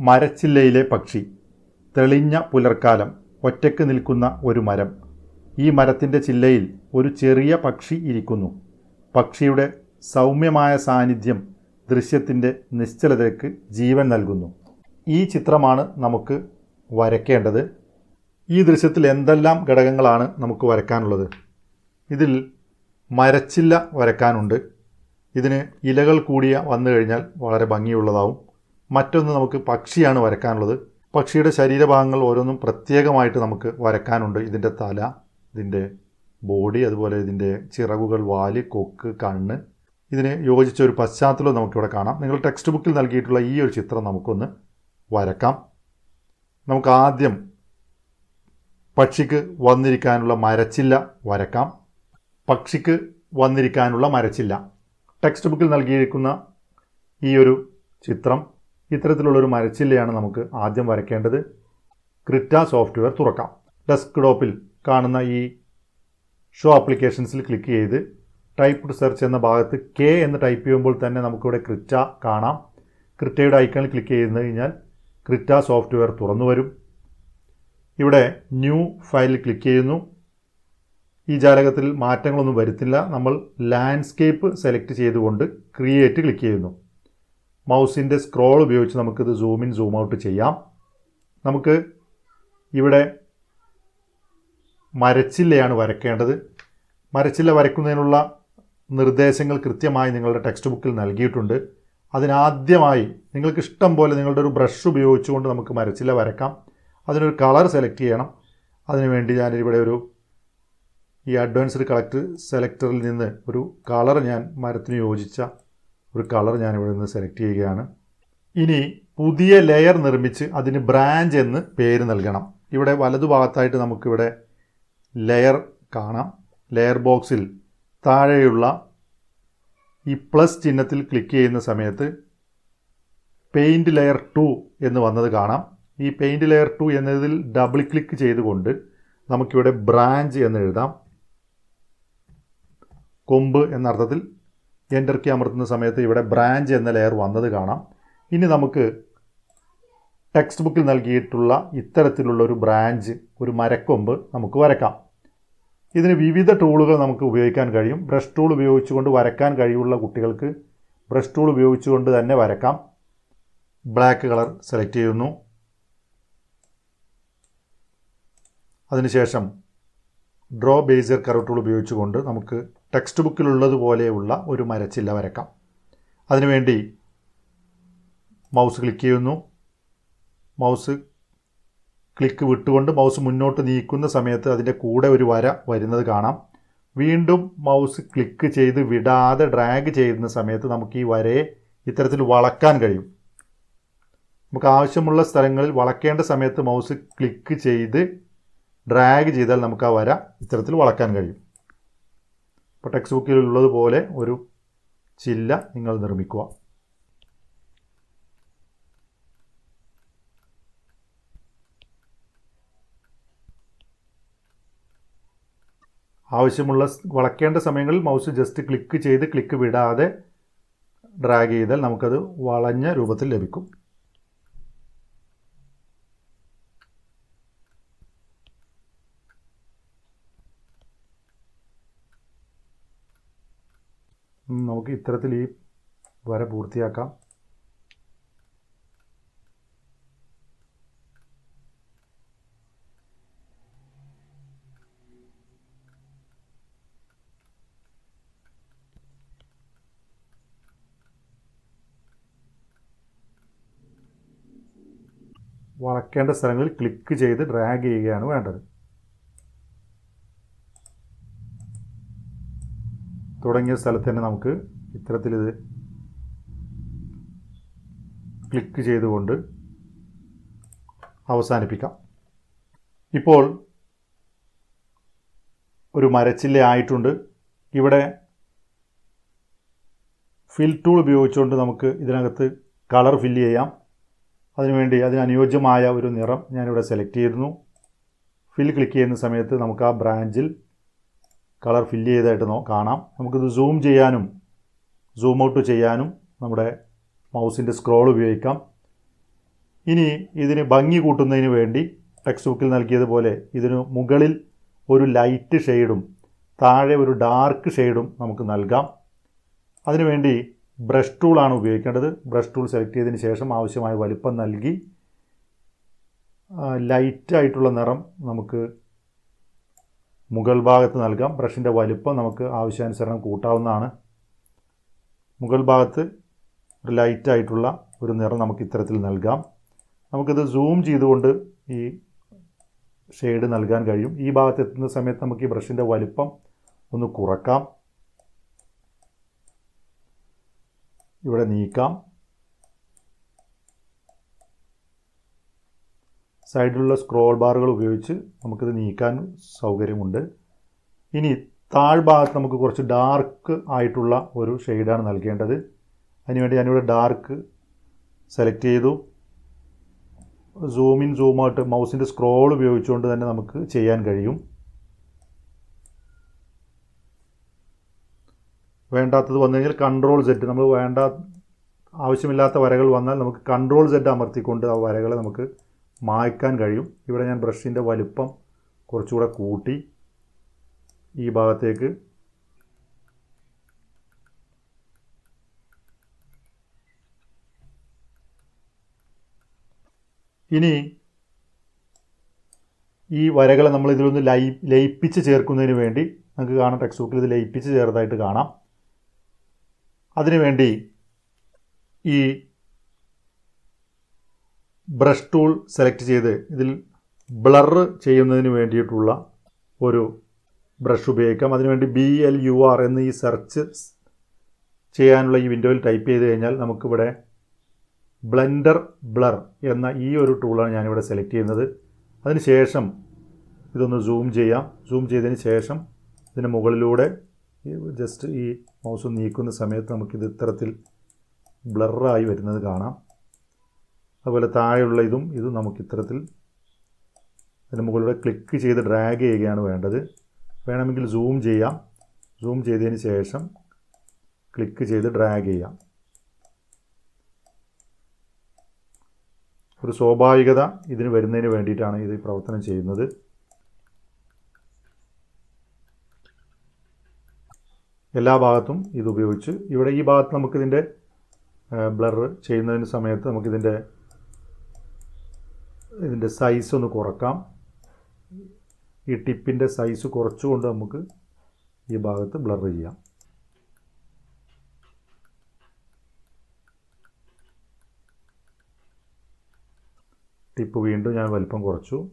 മരച്ചില്ലയിലെ പക്ഷി തെളിഞ്ഞ പുലർക്കാലം ഒറ്റയ്ക്ക് നിൽക്കുന്ന ഒരു മരം. ഈ മരത്തിന്റെ ചില്ലയിൽ ഒരു ചെറിയ പക്ഷി ഇരിക്കുന്നു. പക്ഷിയുടെ സൗമ്യമായ സാന്നിധ്യം ദൃശ്യത്തിന്റെ നിശ്ചലതയ്ക്ക് ജീവൻ നൽകുന്നു. ഈ ചിത്രമാണ് നമുക്ക് വരയ്ക്കേണ്ടത്. ഈ ദൃശ്യത്തിൽ എന്തെല്ലാം ഘടകങ്ങളാണ് നമുക്ക് വരയ്ക്കാനുള്ളത്? ഇതിൽ മരച്ചില്ല വരയ്ക്കാനുണ്ട്. ഇതിന് ഇലകൾ കൂടിയ വന്നു കഴിഞ്ഞാൽ വളരെ ഭംഗിയുള്ളതാവും. മറ്റൊന്ന് നമുക്ക് പക്ഷിയാണ് വരക്കാനുള്ളത്. പക്ഷിയുടെ ശരീരഭാഗങ്ങൾ ഓരോന്നും പ്രത്യേകമായിട്ട് നമുക്ക് വരക്കാനുണ്ട്. ഇതിന്റെ തല ഇതിന്റെ ബോഡി അതുപോലെ ഇതിന്റെ ചിറകുകൾ വാൽ കൊക്ക് കണ്ണ്. ഇതിന് യോജിച്ച ഒരു പശ്ചാത്തലം നമുക്കിവിടെ കാണാം. നിങ്ങൾ ടെക്സ്റ്റ് ബുക്കിൽ നൽകിയിട്ടുള്ള ഈ ഒരു ചിത്രം നമുക്കൊന്ന് വരക്കാം. നമുക്ക് ആദ്യം പക്ഷിക്ക് വന്നിരിക്കാനുള്ള മരച്ചില്ല വരക്കാം. പക്ഷിക്ക് വന്നിരിക്കാനുള്ള മരച്ചില്ല. ടെക്സ്റ്റ് ബുക്കിൽ നൽകിയിരിക്കുന്ന ഈ ഒരു ചിത്രം ഇത്തരത്തിലുള്ളൊരു മരച്ചില്ലയാണ് നമുക്ക് ആദ്യം വരയ്ക്കേണ്ടത്. ക്രിറ്റ സോഫ്റ്റ്വെയർ തുറക്കാം. ഡെസ്ക്ടോപ്പിൽ കാണുന്ന ഈ ഷോ ആപ്ലിക്കേഷൻസിൽ ക്ലിക്ക് ചെയ്ത് ടൈപ്പ് സെർച്ച് എന്ന ഭാഗത്ത് കെ എന്ന് ടൈപ്പ് ചെയ്യുമ്പോൾ തന്നെ നമുക്കിവിടെ ക്രിറ്റ കാണാം. ക്രിറ്റയുടെ ഐക്കണിൽ ക്ലിക്ക് ചെയ്ത് കഴിഞ്ഞാൽ ക്രിറ്റ സോഫ്റ്റ്വെയർ തുറന്നു വരും. ഇവിടെ ന്യൂ ഫയലിൽ ക്ലിക്ക് ചെയ്യുന്നു. ഈ ജാലകത്തിൽ മാറ്റങ്ങളൊന്നും വരുത്തില്ല. നമ്മൾ ലാൻഡ്സ്കേപ്പ് സെലക്ട് ചെയ്തുകൊണ്ട് ക്രിയേറ്റ് ക്ലിക്ക് ചെയ്യുന്നു. മൗസിന്റെ സ്ക്രോൾ ഉപയോഗിച്ച് നമുക്കിത് സൂം ഇൻ സൂം ഔട്ട് ചെയ്യാം. നമുക്ക് ഇവിടെ മരച്ചില്ലയാണ് വരയ്ക്കേണ്ടത്. മരച്ചില്ല വരയ്ക്കുന്നതിനുള്ള നിർദ്ദേശങ്ങൾ കൃത്യമായി നിങ്ങളുടെ ടെക്സ്റ്റ് ബുക്കിൽ നൽകിയിട്ടുണ്ട്. അതിനാദ്യമായി നിങ്ങൾക്ക് ഇഷ്ടം പോലെ നിങ്ങളുടെ ഒരു ബ്രഷ് ഉപയോഗിച്ചുകൊണ്ട് നമുക്ക് മരച്ചില്ല വരക്കാം അതിനൊരു കളർ സെലക്ട് ചെയ്യണം. അതിനുവേണ്ടി ഞാനിവിടെ ഒരു ഈ അഡ്വാൻസ്ഡ് കളക്ടർ സെലക്ടറിൽ നിന്ന് ഒരു കളർ ഞാൻ മരത്തിന് യോജിച്ച ഒരു കളർ ഞാൻ ഇവിടെ നിന്ന് സെലക്ട് ചെയ്യുകയാണ്. ഇനി പുതിയ ലെയർ നിർമ്മിച്ച് അതിന് ബ്രാഞ്ച് എന്ന് പേര് നൽകണം. ഇവിടെ വലതുഭാഗത്തായിട്ട് നമുക്കിവിടെ ലെയർ കാണാം. ലെയർ ബോക്സിൽ താഴെയുള്ള ഈ പ്ലസ് ചിഹ്നത്തിൽ ക്ലിക്ക് ചെയ്യുന്ന സമയത്ത് പെയിന്റ് ലെയർ ടു എന്ന് വന്നത് കാണാം. ഈ പെയിന്റ് ലെയർ ടു എന്നതിൽ ഡബിൾ ക്ലിക്ക് ചെയ്തുകൊണ്ട് നമുക്കിവിടെ ബ്രാഞ്ച് എന്ന് എഴുതാം. കൊമ്പ് എന്ന അർത്ഥത്തിൽ എന്റർ കീ അമർത്തുന്ന സമയത്ത് ഇവിടെ ബ്രാഞ്ച് എന്ന ലെയർ വന്നത് കാണാം. ഇനി നമുക്ക് ടെക്സ്റ്റ് ബുക്കിൽ നൽകിയിട്ടുള്ള ഇത്തരത്തിലുള്ള ഒരു ബ്രാഞ്ച് ഒരു മരക്കൊമ്പ് നമുക്ക് വരക്കാം. ഇതിന് വിവിധ ടൂളുകൾ നമുക്ക് ഉപയോഗിക്കാൻ കഴിയും. ബ്രഷ് ടൂൾ ഉപയോഗിച്ചുകൊണ്ട് വരക്കാൻ കഴിവുള്ള കുട്ടികൾക്ക് ബ്രഷ് ടൂൾ ഉപയോഗിച്ചുകൊണ്ട് തന്നെ വരക്കാം. ബ്ലാക്ക് കളർ സെലക്ട് ചെയ്യുന്നു. അതിനുശേഷം ഡ്രോ ബേസർ കർവ് ടൂൾ ഉപയോഗിച്ചുകൊണ്ട് നമുക്ക് ടെക്സ്റ്റ് ബുക്കിലുള്ളതുപോലെയുള്ള ഒരു മരച്ചില്ല വരക്കാം. അതിനുവേണ്ടി മൗസ് ക്ലിക്ക് ചെയ്യുന്നു. മൗസ് ക്ലിക്ക് വിട്ടുകൊണ്ട് മൗസ് മുന്നോട്ട് നീക്കുന്ന സമയത്ത് അതിന്റെ കൂടെ ഒരു വര വരുന്നത് കാണാം. വീണ്ടും മൗസ് ക്ലിക്ക് ചെയ്ത് വിടാതെ ഡ്രാഗ് ചെയ്യുന്ന സമയത്ത് നമുക്ക് ഈ വരയെ ഇത്തരത്തിൽ വളക്കാൻ കഴിയും. നമുക്ക് ആവശ്യമുള്ള സ്ഥലങ്ങളിൽ വളക്കേണ്ട സമയത്ത് മൗസ് ക്ലിക്ക് ചെയ്ത് ഡ്രാഗ് ചെയ്താൽ നമുക്ക് ആ വര ഇത്തരത്തിൽ വളക്കാൻ കഴിയും. ഇപ്പോൾ ടെക്സ്റ്റ് ബുക്കിൽ ഉള്ളതുപോലെ ഒരു ചില്ല നിങ്ങൾ നിർമ്മിക്കുക. ആവശ്യമുള്ള വളക്കേണ്ട സമയങ്ങളിൽ മൗസ് ജസ്റ്റ് ക്ലിക്ക് ചെയ്ത് ക്ലിക്ക് വിടാതെ ഡ്രാഗ് ചെയ്താൽ നമുക്കത് വളഞ്ഞ രൂപത്തിൽ ലഭിക്കും. നമുക്ക് ഇത്തരത്തിൽ ഈ വര പൂർത്തിയാക്കാം. വളക്കേണ്ട സ്ഥലങ്ങളിൽ ക്ലിക്ക് ചെയ്ത് ഡ്രാഗ് ചെയ്യുകയാണ് വേണ്ടത്. തുടങ്ങിയ സ്ഥലത്ത് തന്നെ നമുക്ക് ഇത്തരത്തിലിത് ക്ലിക്ക് ചെയ്തുകൊണ്ട് അവസാനിപ്പിക്കാം. ഇപ്പോൾ ഒരു മരച്ചില്ല ആയിട്ടുണ്ട്. ഇവിടെ ഫിൽ ടൂൾ ഉപയോഗിച്ചുകൊണ്ട് നമുക്ക് ഇതിനകത്ത് കളർ ഫില്ല് ചെയ്യാം. അതിനുവേണ്ടി അതിനനുയോജ്യമായ ഒരു നിറം ഞാനിവിടെ സെലക്ട് ചെയ്തിരുന്നു. ഫിൽ ക്ലിക്ക് ചെയ്യുന്ന സമയത്ത് നമുക്ക് ആ ബ്രാഞ്ചിൽ കളർ ഫില്ല് ചെയ്തായിട്ട് കാണാം. നമുക്കിത് സൂം ചെയ്യാനും സൂം ഔട്ട് ചെയ്യാനും നമ്മുടെ മൗസിന്റെ സ്ക്രോൾ ഉപയോഗിക്കാം. ഇനി ഇതിന് ഭംഗി കൂട്ടുന്നതിന് വേണ്ടി ടെക്സ്റ്റ് ബുക്കിൽ നൽകിയതുപോലെ ഇതിന് മുകളിൽ ഒരു ലൈറ്റ് ഷെയ്ഡും താഴെ ഒരു ഡാർക്ക് ഷെയ്ഡും നമുക്ക് നൽകാം. അതിനുവേണ്ടി ബ്രഷ് ടൂളാണ് ഉപയോഗിക്കേണ്ടത്. ബ്രഷ് ടൂൾ സെലക്ട് ചെയ്തതിന് ശേഷം ആവശ്യമായ വലിപ്പം നൽകി ലൈറ്റായിട്ടുള്ള നിറം നമുക്ക് മുകൾ ഭാഗത്ത് നൽകാം. ബ്രഷിന്റെ വലിപ്പം നമുക്ക് ആവശ്യാനുസരണം കൂട്ടാവുന്നതാണ്. മുകൾ ഭാഗത്ത് ഒരു ലൈറ്റായിട്ടുള്ള ഒരു നിറം നമുക്ക് ഇത്തരത്തിൽ നൽകാം. നമുക്കിത് സൂം ചെയ്തുകൊണ്ട് ഈ ഷെയ്ഡ് നൽകാൻ കഴിയും. ഈ ഭാഗത്ത് എത്തുന്ന സമയത്ത് നമുക്ക് ഈ ബ്രഷിന്റെ വലിപ്പം ഒന്ന് കുറക്കാം. ഇവിടെ നീക്കാം. സൈഡിലുള്ള സ്ക്രോൾ ബാറുകൾ ഉപയോഗിച്ച് നമുക്കിത് നീക്കാൻ സൗകര്യമുണ്ട്. ഇനി താഴ്ഭാഗത്ത് നമുക്ക് കുറച്ച് ഡാർക്ക് ആയിട്ടുള്ള ഒരു ഷെയ്ഡാണ് നൽകേണ്ടത്. അതിനുവേണ്ടി ഞാനിവിടെ ഡാർക്ക് സെലക്ട് ചെയ്തു. സൂം ഇൻ സൂം ഔട്ട് മൗസിന്റെ സ്ക്രോൾ ഉപയോഗിച്ചുകൊണ്ട് തന്നെ നമുക്ക് ചെയ്യാൻ കഴിയും. വേണ്ടാത്തത് വന്നു കഴിഞ്ഞാൽ കൺട്രോൾ സെറ്റ് നമ്മൾ വേണ്ട ആവശ്യമില്ലാത്ത വരകൾ വന്നാൽ നമുക്ക് കൺട്രോൾ സെറ്റ് അമർത്തിക്കൊണ്ട് ആ വരകളെ നമുക്ക് മായ്ക്കാൻ കഴിയും. ഇവിടെ ഞാൻ ബ്രഷിന്റെ വലുപ്പം കുറച്ചുകൂടെ കൂട്ടി ഈ ഭാഗത്തേക്ക് ഇനി ഈ വരകളെ നമ്മൾ ഇതിലൊന്ന് ലൈ ലയിപ്പിച്ച് ചേർക്കുന്നതിന് വേണ്ടി നമുക്ക് കാണാം ടെക്സ്റ്റ് ബുക്കിൽ ഇത് ലയിപ്പിച്ച് ചേർത്തായിട്ട് കാണാം. അതിനുവേണ്ടി ഈ ബ്രഷ് ടൂൾ സെലക്ട് ചെയ്ത് ഇതിൽ ബ്ലർ ചെയ്യുന്നതിന് വേണ്ടിയിട്ടുള്ള ഒരു ബ്രഷ് ഉപയോഗിക്കാം. അതിനുവേണ്ടി ബി എൽ യു ആർ എന്ന് ഈ സെർച്ച് ചെയ്യാനുള്ള ഈ വിൻഡോയിൽ ടൈപ്പ് ചെയ്ത് കഴിഞ്ഞാൽ നമുക്കിവിടെ ബ്ലെൻഡർ ബ്ലർ എന്ന ഈ ഒരു ടൂളാണ് ഞാനിവിടെ സെലക്ട് ചെയ്യുന്നത്. അതിന് ശേഷം ഇതൊന്ന് സൂം ചെയ്യാം. സൂം ചെയ്തതിന് ശേഷം ഇതിന് മുകളിലൂടെ ജസ്റ്റ് ഈ മൗസ് നീക്കുന്ന സമയത്ത് നമുക്കിത് ഇത്തരത്തിൽ ബ്ലറായി വരുന്നത് കാണാം. അതുപോലെ താഴെയുള്ള ഇതും ഇത് നമുക്ക് ഇത്തരത്തിൽ അതിന് മുകളിലൂടെ ക്ലിക്ക് ചെയ്ത് ഡ്രാഗ് ചെയ്യുകയാണ് വേണ്ടത്. വേണമെങ്കിൽ സൂം ചെയ്യാം. സൂം ചെയ്തതിന് ശേഷം ക്ലിക്ക് ചെയ്ത് ഡ്രാഗ് ചെയ്യാം. ഒരു സ്വാഭാവികത ഇതിന് വരുന്നതിന് വേണ്ടിയിട്ടാണ് ഇത് പ്രവർത്തനം ചെയ്യുന്നത്. എല്ലാ ഭാഗത്തും ഇത് ഉപയോഗിച്ച് ഇവിടെ ഈ ഭാഗത്ത് നമുക്കിതിന്റെ ബ്ലർ ചെയ്യുന്നതിന് സമയത്ത് നമുക്കിതിന്റെ ഇതിന്റെ സൈസ് ഒന്ന് കുറക്കാം. ഈ ടിപ്പിന്റെ സൈസ് കുറച്ചുകൊണ്ട് നമുക്ക് ഈ ഭാഗത്ത് ബ്ലർ ചെയ്യാം. ടിപ്പ് വീണ്ടും ഞാൻ വലിപ്പം കുറച്ചു.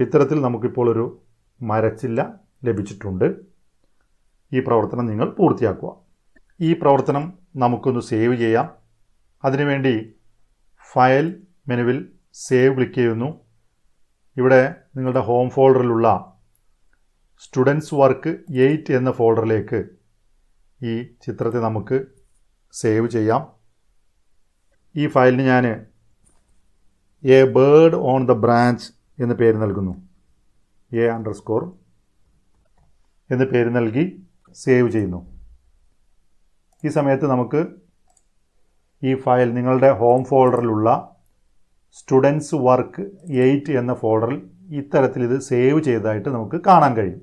ഇത്തരത്തിൽ നമുക്കിപ്പോൾ ഒരു മരച്ചില്ല ലഭിച്ചിട്ടുണ്ട്. ഈ പ്രവർത്തനം നിങ്ങൾ പൂർത്തിയാക്കുക. ഈ പ്രവർത്തനം നമുക്കൊന്ന് സേവ് ചെയ്യാം. അതിനുവേണ്ടി ഫയൽ മെനുവിൽ സേവ് ക്ലിക്ക് ചെയ്യുന്നു. ഇവിടെ നിങ്ങളുടെ ഹോം ഫോൾഡറിലുള്ള സ്റ്റുഡൻസ് വർക്ക് എയ്റ്റ് എന്ന ഫോൾഡറിലേക്ക് ഈ ചിത്രത്തെ നമുക്ക് സേവ് ചെയ്യാം. ഈ ഫയലിന് ഞാൻ a bird on the branch എന്ന് പേര് നൽകുന്നു. എ അണ്ടർ സ്കോർ എന്ന് പേര് നൽകി സേവ് ചെയ്യുന്നു. ഈ സമയത്ത് നമുക്ക് ഈ ഫയൽ നിങ്ങളുടെ ഹോം ഫോൾഡറിലുള്ള സ്റ്റുഡൻസ് വർക്ക് എയ്റ്റ് എന്ന ഫോൾഡറിൽ ഇത്തരത്തിൽ ഇത് സേവ് ചെയ്തതായിട്ട് നമുക്ക് കാണാൻ കഴിയും.